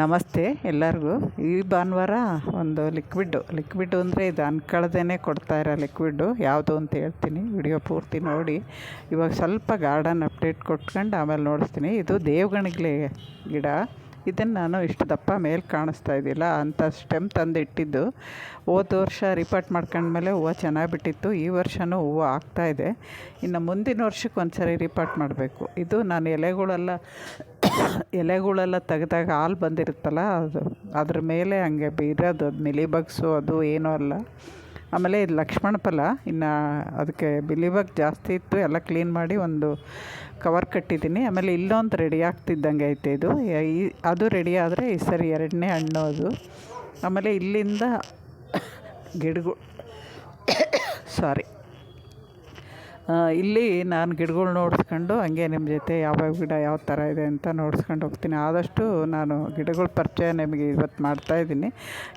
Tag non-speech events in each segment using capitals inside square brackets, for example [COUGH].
ನಮಸ್ತೆ ಎಲ್ಲರಿಗೂ. ಈ ಭಾನುವಾರ ಒಂದು ಲಿಕ್ವಿಡ್ಡು ಲಿಕ್ವಿಡ್ಡು ಅಂದರೆ ಇದು ಅನ್ಕಳ್ದೇ ಇರೋ ಲಿಕ್ವಿಡ್ಡು ಯಾವುದು ಅಂತ ಹೇಳ್ತೀನಿ. ವಿಡಿಯೋ ಪೂರ್ತಿ ನೋಡಿ. ಇವಾಗ ಸ್ವಲ್ಪ ಗಾರ್ಡನ್ ಅಪ್ಡೇಟ್ ಕೊಟ್ಕೊಂಡು ಆಮೇಲೆ ನೋಡಿಸ್ತೀನಿ. ಇದು ದೇವಗಣಿಗ್ಲೆ ಗಿಡ. ಇದನ್ನು ನಾನು ಇಷ್ಟು ದಪ್ಪ ಮೇಲೆ ಕಾಣಿಸ್ತಾ ಇದ್ದಿಲ್ಲ ಅಂಥ ಸ್ಟೆಮ್ ತಂದು ಇಟ್ಟಿದ್ದು ಹೋದ ವರ್ಷ ರಿಪೋರ್ಟ್ ಮಾಡ್ಕೊಂಡ್ಮೇಲೆ ಹೂವು ಚೆನ್ನಾಗಿ ಬಿಟ್ಟಿತ್ತು ಈ ವರ್ಷವೂ ಹೂವು ಆಗ್ತಾಯಿದೆ ಇನ್ನು ಮುಂದಿನ ವರ್ಷಕ್ಕೆ ಒಂದು ಸರಿ ರಿಪೋರ್ಟ್ ಮಾಡಬೇಕು. ಇದು ನಾನು ಎಲೆಗಳೆಲ್ಲ ಎಲೆಗಳೆಲ್ಲ ತೆಗೆದಾಗ ಹಾಲು ಬಂದಿರುತ್ತಲ್ಲ, ಅದು, ಅದ್ರ ಮೇಲೆ ಹಂಗೆ ಬೀರೋದು, ಅದು ಮಿಲಿಬಗ್ಸು, ಅದು ಏನೂ ಅಲ್ಲ. ಆಮೇಲೆ ಇದು ಲಕ್ಷ್ಮಣ ಫಲ. ಇನ್ನು ಅದಕ್ಕೆ ಬಿಲಿವಾಗ ಜಾಸ್ತಿ ಇತ್ತು, ಎಲ್ಲ ಕ್ಲೀನ್ ಮಾಡಿ ಒಂದು ಕವರ್ ಕಟ್ಟಿದ್ದೀನಿ. ಆಮೇಲೆ ಇಲ್ಲೊಂದು ರೆಡಿ ಆಗ್ತಿದ್ದಂಗೆ ಐತೆ ಇದು. ಅದು ರೆಡಿ ಆದರೆ ಈ ಸರಿ ಎರಡನೇ ಹಣ್ಣು ಅದು. ಆಮೇಲೆ ಇಲ್ಲಿಂದ [COUGHS] ಗಿಡಗಳು ಸಾರಿ [COUGHS] ಇಲ್ಲಿ ನಾನು ಗಿಡಗಳು ನೋಡಿಸ್ಕೊಂಡು ಹಂಗೆ ನಿಮ್ಮ ಜೊತೆ ಯಾವ್ಯಾವ ಗಿಡ ಯಾವ ಥರ ಇದೆ ಅಂತ ನೋಡ್ಸ್ಕೊಂಡು ಹೋಗ್ತೀನಿ. ಆದಷ್ಟು ನಾನು ಗಿಡಗಳ ಪರಿಚಯ ನಿಮಗೆ ಇವತ್ತು ಮಾಡ್ತಾಯಿದ್ದೀನಿ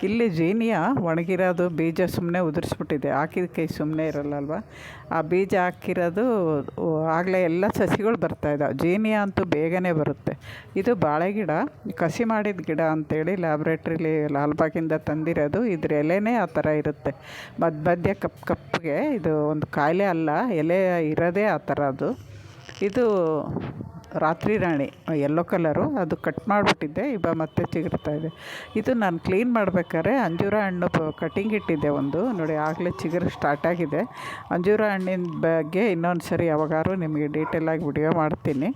ಇಲ್ಲಿ ಜೀನಿಯ ಒಣಗಿರೋದು ಬೀಜ ಸುಮ್ಮನೆ ಉದುರಿಸ್ಬಿಟ್ಟಿದೆ. ಹಾಕಿದ ಕೈ ಸುಮ್ಮನೆ ಇರಲ್ಲ ಅಲ್ವಾ? ಆ ಬೀಜ ಹಾಕಿರೋದು ಆಗಲೇ ಎಲ್ಲ ಸಸಿಗಳು ಬರ್ತಾಯಿದ್ದಾವೆ ಜೀನಿಯಾ ಅಂತೂ ಬೇಗನೆ ಬರುತ್ತೆ. ಇದು ಬಾಳೆ ಗಿಡ, ಕಸಿ ಮಾಡಿದ ಗಿಡ ಅಂತೇಳಿ ಲ್ಯಾಬ್ರೇಟ್ರಿಲಿ ಲಾಲ್ಬಾಗಿಂದ ತಂದಿರೋದು. ಇದ್ರ ಎಲೆನೇ ಆ ಥರ ಇರುತ್ತೆ. ಮಧ್ಯ ಮಧ್ಯ ಕಪ್ಪು ಕಪ್ಪಿಗೆ ಇದು ಒಂದು ಕಾಯಿಲೆ ಅಲ್ಲ, ಎಲೆ ಇರೋದೇ ಆ ಥರ ಅದು. ಇದು ರಾತ್ರಿ ರಾಣಿ ಯೆಲ್ಲೋ ಕಲರು ಅದು ಕಟ್ ಮಾಡಿಬಿಟ್ಟಿದ್ದೆ, ಇವಾಗ ಮತ್ತೆ ಚಿಗುರ್ತಾ ಇದೆ. ಇದು ನಾನು ಕ್ಲೀನ್ ಮಾಡ್ಬೇಕಾದ್ರೆ ಅಂಜೂರ ಹಣ್ಣು ಕಟಿಂಗ್ ಇಟ್ಟಿದ್ದೆ ಒಂದು, ನೋಡಿ ಆಗಲೇ ಚಿಗುರು ಸ್ಟಾರ್ಟ್ ಆಗಿದೆ. ಅಂಜೂರ ಹಣ್ಣಿನ ಬಗ್ಗೆ ಇನ್ನೊಂದು ಸರಿ ಯಾವಾಗಾದ್ರು ನಿಮಗೆ ಡೀಟೇಲಾಗಿ ವಿಡಿಯೋ ಮಾಡ್ತೀನಿ.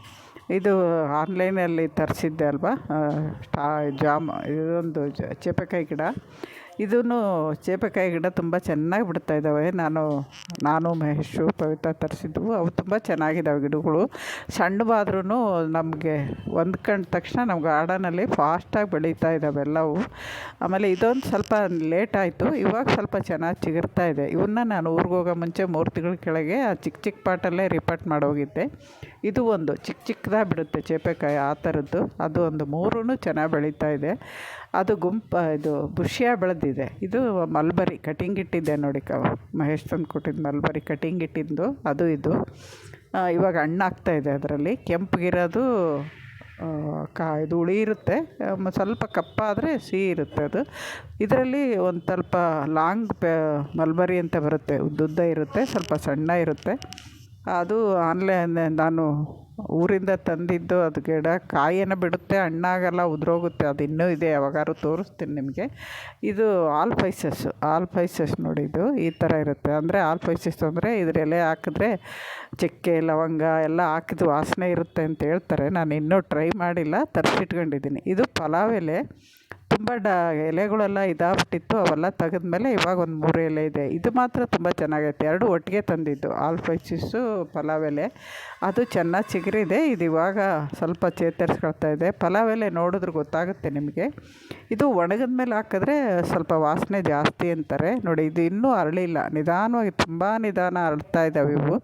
ಇದು ಆನ್ಲೈನಲ್ಲಿ ತರಿಸಿದ್ದೆ ಅಲ್ವಾ? ಸ್ಟಾ, ಜಾಮ್, ಇದೊಂದು ಚೇಪೆಕಾಯಿ ಗಿಡ. ಇದೂ ಚೇಪೆಕಾಯಿ ಗಿಡ ತುಂಬ ಚೆನ್ನಾಗಿ ಬಿಡ್ತಾ ಇದ್ದಾವೆ ನಾನು ನಾನು ಮಹೇಶು, ಪವಿತ್ರ ತರಿಸಿದ್ವು ಅವು ತುಂಬ ಚೆನ್ನಾಗಿದ್ದಾವೆ ಗಿಡಗಳು. ಸಣ್ಣವಾದ್ರೂ ನಮಗೆ ಹೊಂದ್ಕೊಂಡ ತಕ್ಷಣ ನಮ್ಮ ಗಾರ್ಡನಲ್ಲಿ ಫಾಸ್ಟಾಗಿ ಬೆಳೀತಾ ಇದ್ದಾವೆ ಎಲ್ಲವು. ಆಮೇಲೆ ಇದೊಂದು ಸ್ವಲ್ಪ ಲೇಟ್ ಆಯಿತು. ಇವಾಗ ಸ್ವಲ್ಪ ಚೆನ್ನಾಗಿ ಚಿಗುರ್ತಾ ಇದೆ. ಇವನ್ನ ನಾನು ಊರಿಗೆ ಹೋಗೋ ಮುಂಚೆ ಮೂರು ತಿಂಗಳ ಕೆಳಗೆ ಆ ಚಿಕ್ಕ ಚಿಕ್ಕ ಪಾಟಲ್ಲೇ ರಿಪಾರ್ಟ್ ಮಾಡೋಗಿದ್ದೆ. ಇದು ಒಂದು ಚಿಕ್ಕ ಚಿಕ್ಕದಾಗಿ ಬಿಡುತ್ತೆ ಚೇಪೆಕಾಯಿ ಆ ಥರದ್ದು ಅದು ಒಂದು ಮೂರೂ ಚೆನ್ನಾಗಿ ಬೆಳೀತಾ ಇದೆ. ಅದು ಗುಂಪು, ಇದು ಬುಷಿಯಾಗಿ ಬೆಳೆದಿದೆ. ಇದು ಮಲ್ಬರಿ ಕಟಿಂಗ್ ಇಟ್ಟಿದ್ದೆ ನೋಡಿ ಕ, ಮಹೇಶ್ ತಂದು ಕೊಟ್ಟಿದ್ದು ಮಲ್ಬರಿ ಕಟಿಂಗ್ ಇಟ್ಟಿದ್ದು, ಅದು ಇದು. ಇವಾಗ ಹಣ್ಣಾಗ್ತಾಯಿದೆ ಅದರಲ್ಲಿ. ಕೆಂಪಗಿರೋದು ಕಾ, ಇದು ಹುಳಿ ಇರುತ್ತೆ. ಸ್ವಲ್ಪ ಕಪ್ಪಾದರೆ ಸಿಹಿ ಇರುತ್ತೆ ಅದು. ಇದರಲ್ಲಿ ಒಂದು ಸ್ವಲ್ಪ ಲಾಂಗ್ ಪೆ, ಮಲ್ಬರಿ ಅಂತ ಬರುತ್ತೆ. ಉದ್ದುದ್ದ ಇರುತ್ತೆ, ಸ್ವಲ್ಪ ಸಣ್ಣ ಇರುತ್ತೆ. ಅದು ಆನ್ಲೈನ್, ನಾನು ಊರಿಂದ ತಂದಿದ್ದು ಅದು ಗಿಡ, ಕಾಯಿಯನ್ನು ಬಿಡುತ್ತೆ, ಹಣ್ಣಾಗಲ್ಲ ಉದುರೋಗುತ್ತೆ. ಅದು ಇನ್ನೂ ಇದೆ, ಯಾವಾಗಾದ್ರು ತೋರಿಸ್ತೀನಿ ನಿಮಗೆ. ಇದು ಆಲ್ ಆಲ್ಫೈಸಸ್ ಆಲ್ ಪೈಸಸ್ ನೋಡಿ ಇದು, ಈ ಥರ ಇರುತ್ತೆ. ಅಂದರೆ ಆಲ್ ಪೈಸಸ್ ಅಂದರೆ ಇದ್ರ ಎಲೆ ಹಾಕಿದ್ರೆ ಚಕ್ಕೆ, ಲವಂಗ ಎಲ್ಲ ಹಾಕಿದ ವಾಸನೆ ಇರುತ್ತೆ ಅಂತ ಹೇಳ್ತಾರೆ. ನಾನು ಇನ್ನೂ ಟ್ರೈ ಮಾಡಿಲ್ಲ, ತರಿಸಿಟ್ಕೊಂಡಿದ್ದೀನಿ. ಇದು ಪಲಾವ್ ಎಲೆ. ತುಂಬ ಡ ಎಲೆಗಳೆಲ್ಲ ಇದಾಗ್ಬಿಟ್ಟಿತ್ತು, ಅವೆಲ್ಲ ತೆಗೆದ್ಮೇಲೆ ಇವಾಗ ಒಂದು ಮೂರು ಎಲೆ ಇದೆ. ಇದು ಮಾತ್ರ ತುಂಬ ಚೆನ್ನಾಗೈತೆ. ಎರಡು ಒಟ್ಟಿಗೆ ತಂದಿದ್ದು ಆಲ್ ಪೈಸಿಸ್ಸು ಪಲಾವ್ ಎಲೆ. ಅದು ಚೆನ್ನಾಗಿ ಚಿಗುರಿದೆ, ಇದು ಇವಾಗ ಸ್ವಲ್ಪ ಚೇತರಿಸ್ಕೊಳ್ತಾ ಇದೆ. ಪಲಾವ್ ಎಲೆ ನೋಡಿದ್ರೆ ಗೊತ್ತಾಗುತ್ತೆ ನಿಮಗೆ. ಇದು ಒಣಗಿದ ಮೇಲೆ ಹಾಕಿದ್ರೆ ಸ್ವಲ್ಪ ವಾಸನೆ ಜಾಸ್ತಿ ಅಂತಾರೆ. ನೋಡಿ, ಇದು ಇನ್ನೂ ಅರಳಿಲ್ಲ. ನಿಧಾನವಾಗಿ ತುಂಬ ನಿಧಾನ ಅರಳ್ತಾ ಇದ್ದಾವೆ ಇವು.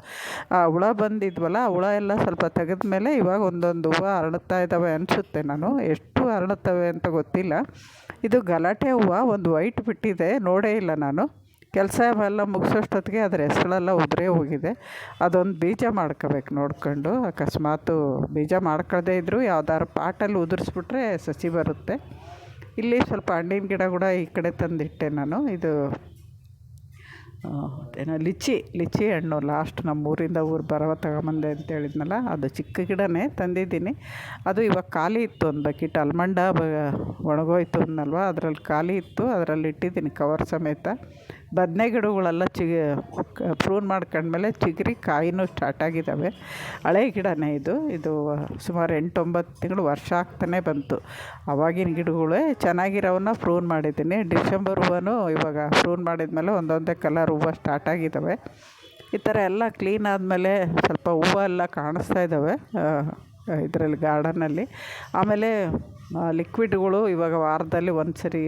ಆ ಹುಳ ಬಂದಿದ್ವಲ್ಲ ಹುಳ ಎಲ್ಲ ಸ್ವಲ್ಪ ತೆಗೆದ ಮೇಲೆ ಇವಾಗ ಒಂದೊಂದು ಹೂವು ಅರಳುತ್ತಾ ಇದ್ದಾವೆ ಅನಿಸುತ್ತೆ ನಾನು. ಎಷ್ಟು ಅರಳುತ್ತವೆ ಅಂತ ಗೊತ್ತಿಲ್ಲ. ಇದು ಗಲಾಟೆ ಹೂವು, ಒಂದು ವೈಟ್ ಬಿಟ್ಟಿದೆ, ನೋಡೇ ಇಲ್ಲ ನಾನು. ಕೆಲಸ ಎಲ್ಲ ಮುಗಿಸೋಷ್ಟೊತ್ತಿಗೆ ಅದ್ರ ಹೆಸರುಗಳೆಲ್ಲ ಉದುರೇ ಹೋಗಿದೆ. ಅದೊಂದು ಬೀಜ ಮಾಡ್ಕೋಬೇಕು ನೋಡ್ಕೊಂಡು. ಅಕಸ್ಮಾತು ಬೀಜ ಮಾಡ್ಕೊಳ್ಳದೇ ಇದ್ದರೂ ಯಾವ್ದಾದ್ರು ಪಾಟಲ್ಲಿ ಉದುರಿಸ್ಬಿಟ್ರೆ ಸಸಿ ಬರುತ್ತೆ. ಇಲ್ಲಿ ಸ್ವಲ್ಪ ಹಣ್ಣಿನ ಗಿಡ ಕೂಡ ಈ ಕಡೆ ತಂದಿಟ್ಟೆ ನಾನು. ಇದು ಏನೋ ಲಿಚ್ಚಿ ಲಿಚ್ಚಿ ಹಣ್ಣು ಲಾಸ್ಟ್ ನಮ್ಮ ಊರಿಂದ ಊರು ಬರವ ತಗೊಂಬಂದೆ ಅಂತ ಹೇಳಿದ್ನಲ್ಲ, ಅದು ಚಿಕ್ಕ ಗಿಡನೇ ತಂದಿದ್ದೀನಿ. ಅದು ಇವಾಗ ಖಾಲಿ ಇತ್ತು ಒಂದು ಬಕೆಟ್ ಅಲ್ಮಂಡ ಒಣಗೋಯ್ತು ಅನ್ನಲ್ವ ಅದರಲ್ಲಿ ಖಾಲಿ ಇತ್ತು, ಅದರಲ್ಲಿ ಇಟ್ಟಿದ್ದೀನಿ ಕವರ್ ಸಮೇತ. ಬದನೆ ಗಿಡಗಳೆಲ್ಲ ಚಿಗಿ ಪ್ರೂನ್ ಮಾಡ್ಕೊಂಡ್ಮೇಲೆ ಚಿಗುರಿ ಕಾಯಿನೂ ಸ್ಟಾರ್ಟ್ ಆಗಿದ್ದಾವೆ ಹಳೆ ಗಿಡನೇ ಇದು ಇದು ಸುಮಾರು ಎಂಟು ಒಂಬತ್ತು ತಿಂಗಳು ವರ್ಷ ಆಗ್ತಾನೆ ಬಂತು. ಅವಾಗಿನ ಗಿಡಗಳೇ ಚೆನ್ನಾಗಿರೋವನ್ನ ಪ್ರೂನ್ ಮಾಡಿದ್ದೀನಿ. ಡಿಸೆಂಬರ್ ಹೂವನು ಇವಾಗ ಪ್ರೂನ್ ಮಾಡಿದ್ಮೇಲೆ ಒಂದೊಂದೇ ಕಲರ್ ಹೂವು ಸ್ಟಾರ್ಟ್ ಆಗಿದ್ದಾವೆ ಈ ಥರ ಎಲ್ಲ ಕ್ಲೀನ್ ಆದಮೇಲೆ ಸ್ವಲ್ಪ ಹೂವು ಎಲ್ಲ ಕಾಣಿಸ್ತಾ ಇದ್ದಾವೆ ಇದರಲ್ಲಿ ಗಾರ್ಡನಲ್ಲಿ ಆಮೇಲೆ ಲಿಕ್ವಿಡ್ಗಳು ಇವಾಗ ವಾರದಲ್ಲಿ ಒಂದು ಸರಿ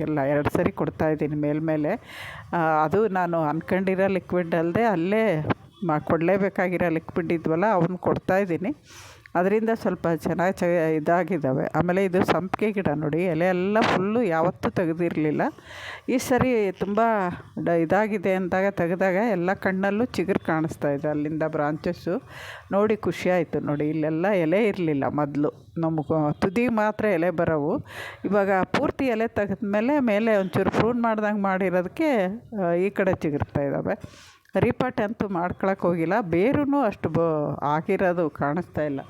ಎಲ್ಲ ಎರಡು ಸರಿ ಕೊಡ್ತಾ ಕೊಡ್ತಾಯಿದ್ದೀನಿ ಮೇಲ್ಮೇಲೆ ಅದು ನಾನು ಅಂದ್ಕೊಂಡಿರೋ ಲಿಕ್ವಿಡ್ ಅಲ್ಲದೆ ಅಲ್ಲೇ ಮಾ, ಕೊಡಲೇಬೇಕಾಗಿರೋ ಲಿಕ್ವಿಡ್ ಇದ್ವಲ್ಲ ಅವನ್ನ ಕೊಡ್ತಾಯಿದ್ದೀನಿ ಅದರಿಂದ ಸ್ವಲ್ಪ ಚೆನ್ನಾಗಿ ಚ ಇದಾಗಿದ್ದಾವೆ. ಆಮೇಲೆ ಇದು ಸಂಪಿಗೆ ಗಿಡ ನೋಡಿ ಎಲೆ ಎಲ್ಲ ಫುಲ್ಲು ಯಾವತ್ತೂ ತೆಗೆದಿರಲಿಲ್ಲ. ಈ ಸರಿ ತುಂಬ ಡ ಇದಾಗಿದೆ ಅಂದಾಗ ತೆಗೆದಾಗ ಎಲ್ಲ ಕಣ್ಣಲ್ಲೂ ಚಿಗುರು ಕಾಣಿಸ್ತಾ ಇದೆ ಅಲ್ಲಿಂದ ಬ್ರಾಂಚಸ್ಸು ನೋಡಿ ಖುಷಿಯಾಯಿತು ನೋಡಿ, ಇಲ್ಲೆಲ್ಲ ಎಲೆ ಇರಲಿಲ್ಲ ಮೊದಲು. ನಮಗೆ ತುದಿ ಮಾತ್ರ ಎಲೆ ಬರೋವು. ಇವಾಗ ಪೂರ್ತಿ ಎಲೆ ತೆಗೆದ ಮೇಲೆ ಮೇಲೆ ಒಂಚೂರು ಫ್ರೂನ್ ಮಾಡ್ದಂಗೆ ಮಾಡಿರೋದಕ್ಕೆ ಈ ಕಡೆ ಚಿಗುರ್ತಾ ಇದ್ದಾವೆ ರೀಪಾಟ್ ಅಂತೂ ಮಾಡ್ಕೊಳಕ್ಕೆ ಹೋಗಿಲ್ಲ. ಬೇರೂ ಅಷ್ಟು ಬ ಆಗಿರೋದು ಕಾಣಿಸ್ತಾ ಇಲ್ಲ.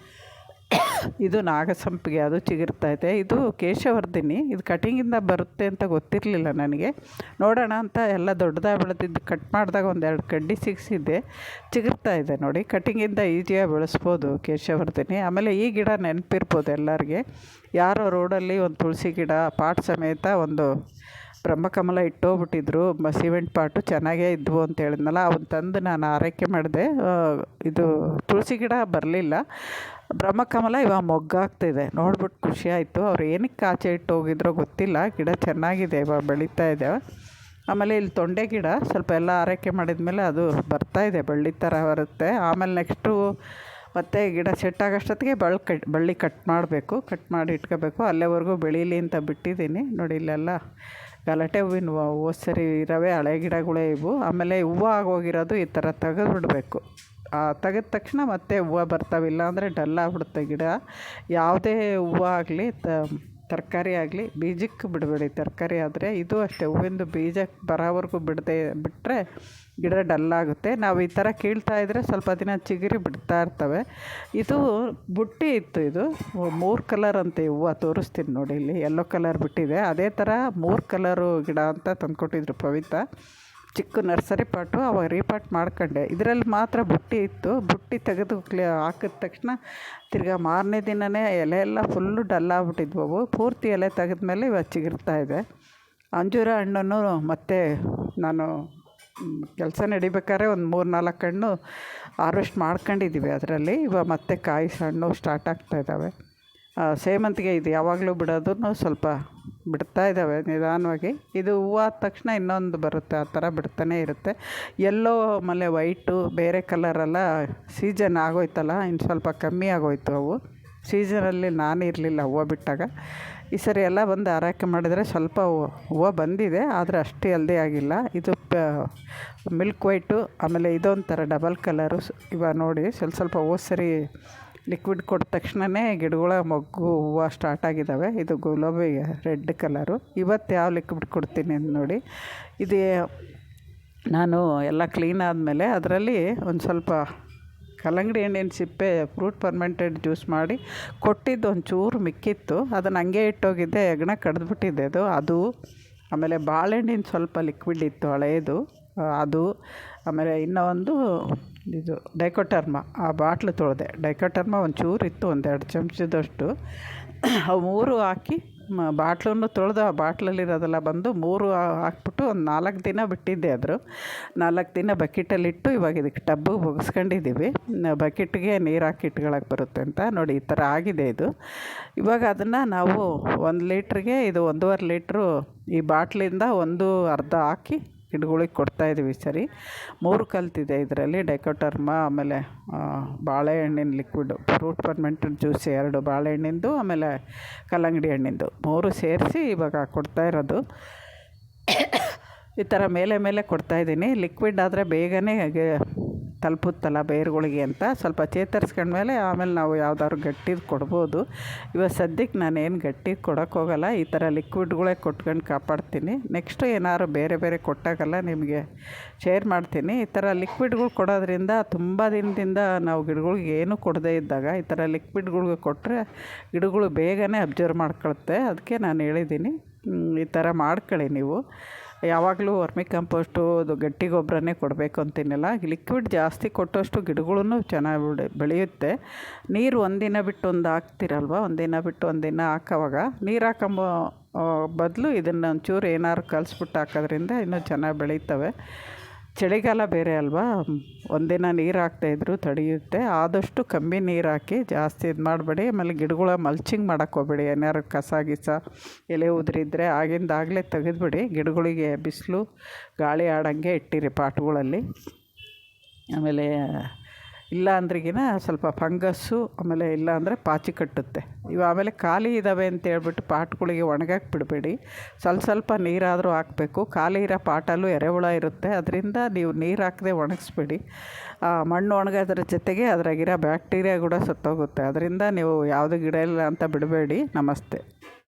ಇದು ನಾಗಸಂಪಿಗೆ, ಅದು ಚಿಗುರ್ತೈತೆ ಇದು. ಕೇಶವರ್ಧಿನಿ, ಇದು ಕಟಿಂಗಿಂದ ಬರುತ್ತೆ ಅಂತ ಗೊತ್ತಿರಲಿಲ್ಲ ನನಗೆ. ನೋಡೋಣ ಅಂತ ಎಲ್ಲ ದೊಡ್ಡದಾಗಿ ಬೆಳೆದಿದ್ದು, ಕಟ್ ಮಾಡಿದಾಗ ಒಂದೆರಡು ಕಡ್ಡಿ ಸಿಗಿಸಿದ್ದೆ ಚಿಗುರ್ತಾ ಇದೆ ನೋಡಿ. ಕಟಿಂಗಿಂದ ಈಸಿಯಾಗಿ ಬೆಳೆಸ್ಬೋದು ಕೇಶವರ್ಧಿನಿ. ಆಮೇಲೆ ಈ ಗಿಡ ನೆನಪಿರ್ಬೋದು ಎಲ್ಲರಿಗೆ. ಯಾರೋ ರೋಡಲ್ಲಿ ಒಂದು ತುಳಸಿ ಗಿಡ, ಪಾಟ್ ಸಮೇತ ಒಂದು ಬ್ರಹ್ಮಕಮಲ ಇಟ್ಟೋಗ್ಬಿಟ್ಟಿದ್ರು. ಸಿಮೆಂಟ್ ಪಾಟು ಚೆನ್ನಾಗೇ ಇದ್ವು ಅಂತ ಹೇಳಿದ್ನಲ್ಲ ಅವನ್ನ ತಂದು ನಾನು ಆರೈಕೆ ಮಾಡಿದೆ. ಇದು ತುಳಸಿ ಗಿಡ ಬರಲಿಲ್ಲ. ಬ್ರಹ್ಮಕಮಲ ಇವಾಗ ಮೊಗ್ಗಾಗ್ತಿದೆ. ನೋಡ್ಬಿಟ್ಟು ಖುಷಿ ಆಯಿತು. ಅವ್ರು ಏನಕ್ಕೆ ಆಚೆ ಇಟ್ಟು ಹೋಗಿದ್ರೋ ಗೊತ್ತಿಲ್ಲ. ಗಿಡ ಚೆನ್ನಾಗಿದೆ, ಇವಾಗ ಬೆಳೀತಾ ಇದೆ. ಆಮೇಲೆ ಇಲ್ಲಿ ತೊಂಡೆ ಗಿಡ, ಸ್ವಲ್ಪ ಎಲ್ಲ ಆರೈಕೆ ಮಾಡಿದ್ಮೇಲೆ ಅದು ಬರ್ತಾ ಇದೆ, ಬಳ್ಳಿ ಥರ ಬರುತ್ತೆ. ಆಮೇಲೆ ನೆಕ್ಸ್ಟು ಮತ್ತು ಗಿಡ ಸೆಟ್ ಆಗೋಷ್ಟೊತ್ತಿಗೆ ಬಳ್ಳಿ ಕಟ್ ಬಳ್ಳಿ ಕಟ್ ಮಾಡಬೇಕು. ಕಟ್ ಮಾಡಿ ಇಟ್ಕೋಬೇಕು. ಅಲ್ಲೇವರೆಗೂ ಬೆಳೀಲಿ ಅಂತ ಬಿಟ್ಟಿದ್ದೀನಿ. ನೋಡಿ ಇಲ್ಲೆಲ್ಲ ಗಲಾಟೆ ಹೂವಿನ ಹೋದ ಸರಿ ಇರೋವೆ, ಹಳೆ ಗಿಡಗಳೇ ಇವು. ಆಮೇಲೆ ಹೂವು ಆಗೋಗಿರೋದು ಈ ಥರ ತೆಗೆದು ಬಿಡಬೇಕು ತೆಗೆದ ತಕ್ಷಣ ಮತ್ತೆ ಹೂವು ಬರ್ತಾವಿಲ್ಲ ಅಂದರೆ ಡಲ್ ಆಗಿಬಿಡುತ್ತೆ ಗಿಡ. ಯಾವುದೇ ಹೂವು ಆಗಲಿ ತರಕಾರಿ ಆಗಲಿ, ಬೀಜಕ್ಕೆ ಬಿಡಬೇಡಿ. ತರಕಾರಿ ಆದರೆ ಇದು ಅಷ್ಟೇ, ಹೂವಿಂದು ಬೀಜಕ್ಕೆ ಬರೋವರೆಗೂ ಬಿಡದೆ ಬಿಟ್ಟರೆ ಗಿಡ ಡಲ್ಲಾಗುತ್ತೆ ನಾವು ಈ ಥರ ಕೀಳ್ತಾ ಇದ್ದರೆ ಸ್ವಲ್ಪ ದಿನ ಚಿಗುರಿ ಬಿಡ್ತಾ ಇರ್ತವೆ. ಇದು ಬುಟ್ಟಿ ಇತ್ತು ಇದು, ಮೂರು ಕಲರ್ ಅಂತ ಹೂವು ತೋರಿಸ್ತೀನಿ ನೋಡಿ ಇಲ್ಲಿ ಯೆಲ್ಲೋ ಕಲರ್ ಬಿಟ್ಟಿದೆ. ಅದೇ ಥರ ಮೂರು ಕಲರು ಗಿಡ ಅಂತ ತಂದುಕೊಟ್ಟಿದ್ರು ಪವಿತ್ರ ಚಿಕ್ಕ ನರ್ಸರಿ ಪಾಟು, ಅವಾಗ ರೀಪಾಟ್ ಮಾಡ್ಕೊಂಡೆ. ಇದರಲ್ಲಿ ಮಾತ್ರ ಬುಟ್ಟಿ ಇತ್ತು. ಬುಟ್ಟಿ ತೆಗೆದು ಕ್ಲಿಯ ಹಾಕಿದ ತಕ್ಷಣ ತಿರ್ಗಾ ಮಾರನೇ ದಿನವೇ ಎಲೆ ಎಲ್ಲ ಫುಲ್ಲು ಡಲ್ ಆಗ್ಬಿಟ್ಟಿದ್ವು ಅವು. ಪೂರ್ತಿ ಎಲೆ ತೆಗೆದ್ಮೇಲೆ ಇವಾಗ ಚಿಗುರ್ತಾ ಇದೆ. ಅಂಜೂರ ಹಣ್ಣನ್ನು ಮತ್ತೆ ನಾನು ಕೆಲಸ ನಡಿಬೇಕಾದ್ರೆ ಒಂದು ಮೂರು ನಾಲ್ಕು ಹಣ್ಣು ಹಾರ್ವೆಸ್ಟ್ ಮಾಡ್ಕೊಂಡಿದ್ದೀವಿ ಅದರಲ್ಲಿ. ಇವಾಗ ಮತ್ತೆ ಕಾಯಿ ಹಣ್ಣು ಸ್ಟಾರ್ಟ್ ಆಗ್ತಾ ಇದ್ದಾವೆ. ಸೇವಂತಿಗೆ ಇದು ಯಾವಾಗಲೂ ಬಿಡೋದನ್ನು ಸ್ವಲ್ಪ ಬಿಡ್ತಾ ಇದ್ದಾವೆ ನಿಧಾನವಾಗಿ. ಇದು ಹೂವು ಆದ ತಕ್ಷಣ ಇನ್ನೊಂದು ಬರುತ್ತೆ, ಆ ಥರ ಬಿಡ್ತಾನೆ ಇರುತ್ತೆ. ಎಲ್ಲೋ ಆಮೇಲೆ ವೈಟು ಬೇರೆ ಕಲರೆಲ್ಲ ಸೀಸನ್ ಆಗೋಯ್ತಲ್ಲ, ಇನ್ನು ಸ್ವಲ್ಪ ಕಮ್ಮಿ ಆಗೋಯ್ತು ಅವು. ಸೀಸನಲ್ಲಿ ನಾನು ಇರಲಿಲ್ಲ ಹೂವು ಬಿಟ್ಟಾಗ. ಈ ಸರಿ ಎಲ್ಲ ಬಂದು ಆರೈಕೆ ಮಾಡಿದರೆ ಸ್ವಲ್ಪ ಹೂವು ಬಂದಿದೆ, ಆದರೆ ಅಷ್ಟು ಹೆಲ್ದಿ ಆಗಿಲ್ಲ. ಇದು ಪ ಮಿಲ್ಕ್ ವೈಟು ಆಮೇಲೆ ಇದೊಂಥರ ಡಬಲ್ ಕಲರು ಇವಾಗ ನೋಡಿ, ಸ್ವಲ್ಪ ಸ್ವಲ್ಪ ಹೋದ ಸರಿ ಲಿಕ್ವಿಡ್ ಕೊಟ್ಟ ತಕ್ಷಣವೇ ಗಿಡಗಳ ಮೊಗ್ಗು, ಹೂವು ಸ್ಟಾರ್ಟ್ ಆಗಿದ್ದಾವೆ ಇದು ಗುಲಾಬಿ ರೆಡ್ ಕಲರು ಇವತ್ತು ಯಾವ ಲಿಕ್ವಿಡ್ ಕೊಡ್ತೀನಿ ಅಂತ ನೋಡಿ. ಇದು ನಾನು ಎಲ್ಲ ಕ್ಲೀನ್ ಆದಮೇಲೆ ಅದರಲ್ಲಿ ಒಂದು ಸ್ವಲ್ಪ ಕಲ್ಲಂಗಡಿ ಹಣ್ಣಿನ ಸಿಪ್ಪೆ ಫ್ರೂಟ್ ಫರ್ಮೆಂಟೆಡ್ ಜ್ಯೂಸ್ ಮಾಡಿ ಕೊಟ್ಟಿದ್ದು ಒಂಚೂರು ಮಿಕ್ಕಿತ್ತು. ಅದನ್ನು ಹಂಗೆ ಇಟ್ಟೋಗಿದ್ದೆ ಹೆಗ್ಣ ಕಡ್ದುಬಿಟ್ಟಿದ್ದೆ ಅದು. ಅದು, ಆಮೇಲೆ ಬಾಳೆಹಣ್ಣಿನ ಸ್ವಲ್ಪ ಲಿಕ್ವಿಡ್ ಇತ್ತು ಹಳೇದು. ಅದು, ಆಮೇಲೆ ಇನ್ನೂ ಒಂದು ಇದು ಡೈಕೋಟರ್ಮ. ಆ ಬಾಟ್ಲು ತೊಳೆದೆ. ಡೈಕೋಟರ್ಮ ಒಂಚೂರು ಇತ್ತು, ಒಂದೆರಡು ಚಮಚದಷ್ಟು. ಅವು ಮೂರು ಹಾಕಿ ಮ ಬಾಟ್ಲನ್ನು ತೊಳೆದು ಆ ಬಾಟ್ಲಲ್ಲಿರೋದೆಲ್ಲ ಬಂದು ಮೂರು ಹಾಕ್ಬಿಟ್ಟು ಒಂದು ನಾಲ್ಕು ದಿನ ಬಿಟ್ಟಿದ್ದೆ ಅದರು. ನಾಲ್ಕು ದಿನ ಬಕೆಟಲ್ಲಿಟ್ಟು ಇವಾಗ ಇದಕ್ಕೆ ಟಬ್ಬು ಬಗ್ಸ್ಕೊಂಡಿದ್ದೀವಿ ಬಕೆಟ್ಗೆ ನೀರು ಹಾಕಿ ಇಟ್ಕೊಳಕ್ಕೆ ಬರುತ್ತೆ ಅಂತ. ನೋಡಿ, ಈ ಥರ ಆಗಿದೆ ಇದು. ಇವಾಗ ಅದನ್ನು ನಾವು ಒಂದು ಲೀಟ್ರಿಗೆ ಇದು ಒಂದೂವರೆ ಲೀಟ್ರು ಈ ಬಾಟ್ಲಿಂದ ಒಂದು ಅರ್ಧ ಹಾಕಿ ಗಿಡಗಳಿಗೆ ಕೊಡ್ತಾಯಿದ್ದೀವಿ ಈ ಸರಿ. ಮೂರು ಕಲ್ತಿದೆ ಇದರಲ್ಲಿ ಡೈಕೋಟರ್ಮ, ಆಮೇಲೆ ಬಾಳೆಹಣ್ಣಿನ ಲಿಕ್ವಿಡ್ ಫ್ರೂಟ್ ಫರ್ಮೆಂಟೆಡ್ ಜ್ಯೂಸ್ ಎರಡು, ಬಾಳೆಹಣ್ಣಿಂದು, ಆಮೇಲೆ ಕಲ್ಲಂಗಡಿ ಹಣ್ಣಿಂದು. ಮೂರು ಸೇರಿಸಿ ಇವಾಗ ಕೊಡ್ತಾ ಇರೋದು. ಈ ಥರ ಮೇಲೆ ಮೇಲೆ ಕೊಡ್ತಾಯಿದ್ದೀನಿ ಲಿಕ್ವಿಡ್ ಆದರೆ ಬೇಗನೆ ತಲುಪುತ್ತಲ್ಲ ಬೇರುಗಳಿಗೆ ಅಂತ ಸ್ವಲ್ಪ ಚೇತರಿಸ್ಕೊಂಡ್ಮೇಲೆ ಆಮೇಲೆ ನಾವು ಯಾವ್ದಾದ್ರು ಗಟ್ಟಿದು ಕೊಡ್ಬೋದು. ಇವಾಗ ಸದ್ಯಕ್ಕೆ ನಾನೇನು ಗಟ್ಟಿ ಹೋಗಲ್ಲ, ಈ ಥರ ಲಿಕ್ವಿಡ್ಗಳೇ ಕೊಟ್ಕೊಂಡು ಕಾಪಾಡ್ತೀನಿ. ನೆಕ್ಸ್ಟು ಏನಾದ್ರು ಬೇರೆ ಬೇರೆ ಕೊಟ್ಟಾಗಲ್ಲ ನಿಮಗೆ ಶೇರ್ ಮಾಡ್ತೀನಿ. ಈ ಥರ ಲಿಕ್ವಿಡ್ಗಳು ಕೊಡೋದ್ರಿಂದ ತುಂಬ ದಿನದಿಂದ ನಾವು ಗಿಡಗಳಿಗೆ ಏನೂ ಕೊಡದೇ ಇದ್ದಾಗ, ಈ ಥರ ಲಿಕ್ವಿಡ್ಗಳಿಗೆ ಕೊಟ್ಟರೆ ಗಿಡಗಳು ಬೇಗನೆ ಅಬ್ಸರ್ವ್ ಮಾಡ್ಕೊಳುತ್ತೆ. ಅದಕ್ಕೆ ನಾನು ಹೇಳಿದ್ದೀನಿ ಈ ಥರ ಮಾಡ್ಕೊಳ್ಳಿ ನೀವು. ಯಾವಾಗಲೂ ವರ್ಮಿ ಕಂಪೋಸ್ಟು ಅದು ಗಟ್ಟಿ ಗೊಬ್ಬರನೇ ಕೊಡಬೇಕು ಅಂತೇನಿಲ್ಲ ಲಿಕ್ವಿಡ್ ಜಾಸ್ತಿ ಕೊಟ್ಟಷ್ಟು ಗಿಡಗಳೂ ಚೆನ್ನಾಗಿ ಬೆಳೆ, ಬೆಳೆಯುತ್ತೆ. ನೀರು ಒಂದಿನ ಬಿಟ್ಟು ಒಂದು ಹಾಕ್ತಿರಲ್ವ? ಒಂದಿನ ಬಿಟ್ಟು ಒಂದಿನ ಹಾಕೋವಾಗ ನೀರು ಹಾಕೊಂಬೋ ಬದಲು ಇದನ್ನು ಒಂಚೂರು ಏನಾದ್ರು ಕಲಿಸ್ಬಿಟ್ಟು ಹಾಕೋದ್ರಿಂದ ಇನ್ನೂ ಚೆನ್ನಾಗಿ ಬೆಳೀತವೆ. ಚಳಿಗಾಲ ಬೇರೆ ಅಲ್ವಾ? ಒಂದಿನ ನೀರು ಹಾಕ್ತಾಯಿದ್ರು ತಡೆಯುತ್ತೆ. ಆದಷ್ಟು ಕಮ್ಮಿ ನೀರು ಹಾಕಿ ಜಾಸ್ತಿ ಇದು ಮಾಡಬೇಡಿ. ಆಮೇಲೆ ಗಿಡಗಳ ಮಲ್ಚಿಂಗ್ ಮಾಡೋಕ್ಕೆ ಹೋಗಬೇಡಿ. ಏನಾದ್ರು ಕಸ ಗಿಸ ಎಲೆ ಉದುರಿದ್ರೆ ಆಗಿಂದಾಗಲೇ ತೆಗೆದುಬಿಡಿ. ಗಿಡಗಳಿಗೆ ಬಿಸಿಲು ಗಾಳಿ ಆಡೋಂಗೆ ಇಟ್ಟಿರಿ ಪಾಟ್ಗಳಲ್ಲಿ. ಆಮೇಲೆ ಇಲ್ಲ ಅಂದ್ರಿಗಿನ ಸ್ವಲ್ಪ ಫಂಗಸ್ಸು, ಆಮೇಲೆ ಇಲ್ಲ ಅಂದರೆ ಪಾಚಿ ಕಟ್ಟುತ್ತೆ. ಇವು ಆಮೇಲೆ ಖಾಲಿ ಇದ್ದಾವೆ ಅಂತೇಳ್ಬಿಟ್ಟು ಪಾಟ್ಗಳಿಗೆ ಒಣಗಕ್ಕೆ ಬಿಡಬೇಡಿ. ಸ್ವಲ್ಪ ಸ್ವಲ್ಪ ನೀರಾದರೂ ಹಾಕಬೇಕು. ಖಾಲಿ ಇರೋ ಪಾಟಲ್ಲೂ ಎರೆಹುಳ ಇರುತ್ತೆ. ಅದರಿಂದ ನೀವು ನೀರು ಹಾಕದೆ ಒಣಗಿಸ್ಬೇಡಿ. ಮಣ್ಣು ಒಣಗೋದ್ರ ಜೊತೆಗೆ ಅದ್ರಾಗಿರೋ ಬ್ಯಾಕ್ಟೀರಿಯಾ ಕೂಡ ಸತ್ತೋಗುತ್ತೆ. ಅದರಿಂದ ನೀವು ಯಾವುದು ಗಿಡ ಇಲ್ಲ ಅಂತ ಬಿಡಬೇಡಿ. ನಮಸ್ತೆ.